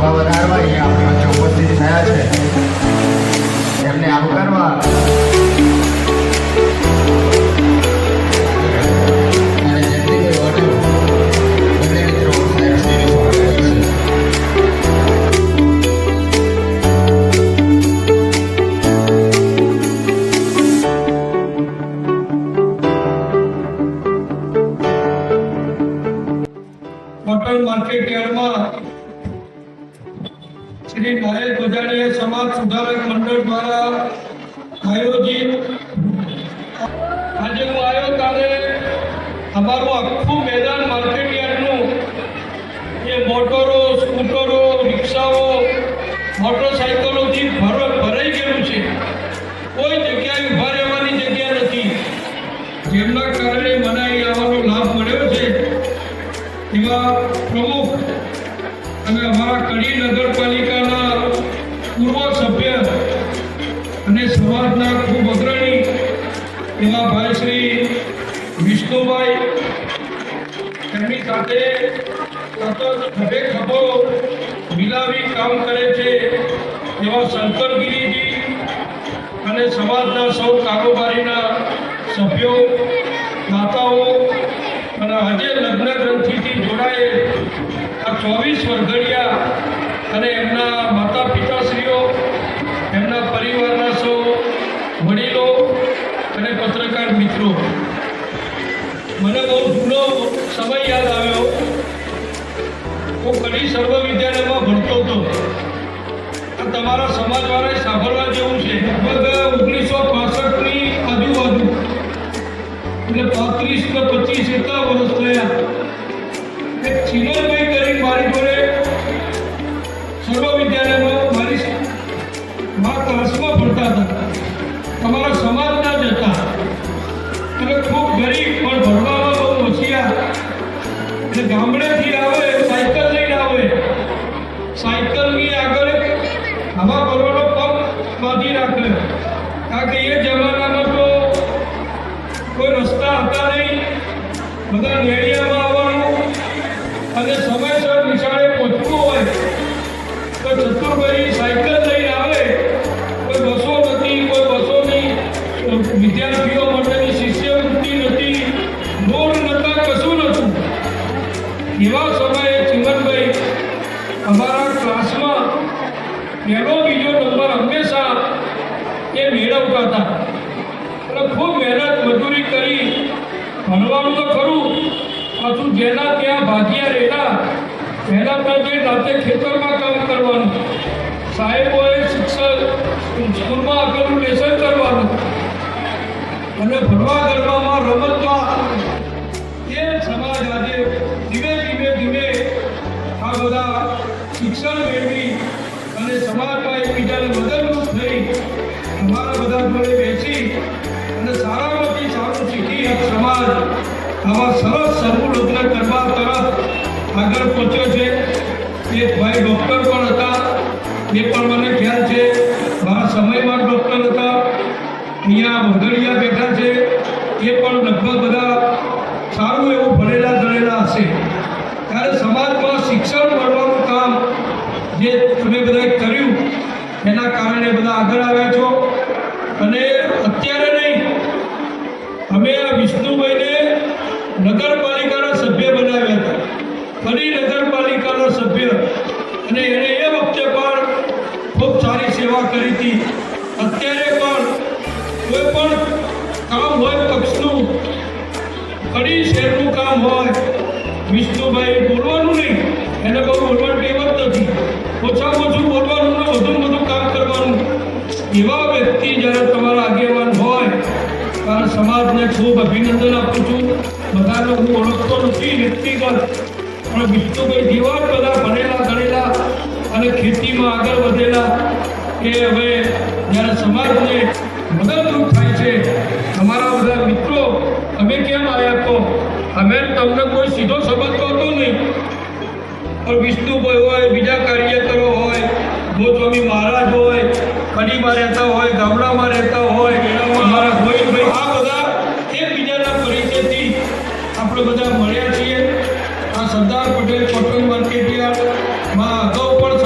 valorar. Shri નાયક ગજાણીય સમાજ સુધારક મંડળ દ્વારા આયોજિત આજે હું આવ્યો ત્યારે અમારું આખું મેદાન માર્કેટ યાર્ડનું. એ મોટરો, સ્કૂટરો, રિક્ષાઓ મોટરસાયકલોથી ભર, ભરાઈ ગયેલું છે. કોઈ જગ્યાએ ઊભા રહેવાની જગ્યા નથી. જેમના કારણે મને અહીં આવવાનો લાભ મળ્યો છે. એવા પ્રમુખ અને અમારા કડી નગરપાલિકાના સમાજના ખૂબ અગ્રણી એવા ભાઈ શ્રી વિષ્ણુભાઈ. એમની સાથે સતત ખભે ખભો મિલાવી કામ કરે છે એવા શંકરગીરીજી અને સમાજના સૌ કારોબારીના સભ્યો, માતાઓ અને આજે લગ્ન ગ્રંથિથી જોડાયેલ આ ચોવીસ વર્ગડિયા અને એમના મિત્રો મને બહુ જૂનો સમય યાદ આવ્યો. હું કડી સર્વ વિદ્યાલયમાં ભણતો હતો. તમારા સમાજવાળાએ સાંભળવા જેવું છે. લગભગ ઓગણીસો પાસઠની આજુબાજુ. એટલે પાંત્રીસ કે પચીસ એટલા વર્ષ થયા. એક ચિમનભાઈ કરી મારી જોડે સર્વ વિદ્યાલયમાં મારી મા ક્લાસમાં સાયકલ લઈને આવે સાયકલની આગળ હવા ભરવાનો પંપ બાંધી રાખે. કારણ કે જમાનામાં તો કોઈ રસ્તા હતા નહીં. બધા નેડિયામાં આવવાનું અને સમયસર નિશાળે પહોંચવું હોય તો ચતુરભાઈ સાયકલ ક્લાસમાં પહેલો બીજો નંબર હંમેશા એ મેળવતા હતા. એટલે ખૂબ મહેનત, મજૂરી કરી. ભણવાનું તો ખરું પાછું જેના ત્યાં ભાગ્યા રહેતા, પહેલા તો જે રાતે ખેતરમાં કામ કરવાનું. સાહેબોએ શિક્ષક સ્કૂલમાં આગળનું લેસન કરવાનું. અને ભણવા ગરબામાં રમતમાં એ સમાજ આજે ધીમે ધીમે ધીમે આ બધા શિક્ષણ મેળવી અને સમાજમાં એકબીજાને મદદરૂપ થઈ અમારા બધા જોડે બેસી અને સારામાંથી સારું શીખી સમાજ, આવા સરસ સમૂહ લગ્ન કરવા તરફ આગળ પહોંચ્યો છે. જે તમે બધાએ કર્યું, એના કારણે બધા આગળ આવ્યા છો. અને અત્યારે નહીં, અમે આ વિષ્ણુભાઈને નગરપાલિકાના સભ્ય બનાવ્યા હતા. ફરી નગરપાલિકાના સભ્ય. અને એણે એ વખતે પણ ખૂબ સારી સેવા કરી હતી. અત્યારે પણ કોઈ પણ કામ હોય પક્ષનું ફરી શહેરનું કામ હોય, વિષ્ણુભાઈ બોલવાનું નહીં. ખૂબ અભિનંદન આપું છું. બધાને હું ઓળખતો નથી, વ્યક્તિગત. પણ વિષ્ણુભાઈ જેવા બધા ભણેલા ગણેલા અને ખેતીમાં આગળ વધેલા એ હવે જ્યારે સમાજને મદદરૂપ થાય છે. અમારા બધા મિત્રો અમે કેમ આવ્યા તો અમે તમને કોઈ સીધો સંબંધ તો હતો નહીં પણ વિષ્ણુભાઈ હોય, બીજા કાર્યકરો હોય, ગોસ્વામી મહારાજ હોય, કડીમાં રહેતા હોય સરદાર પટેલ પટેલ માર્કેટયાર્ડમાં અગાઉ પણ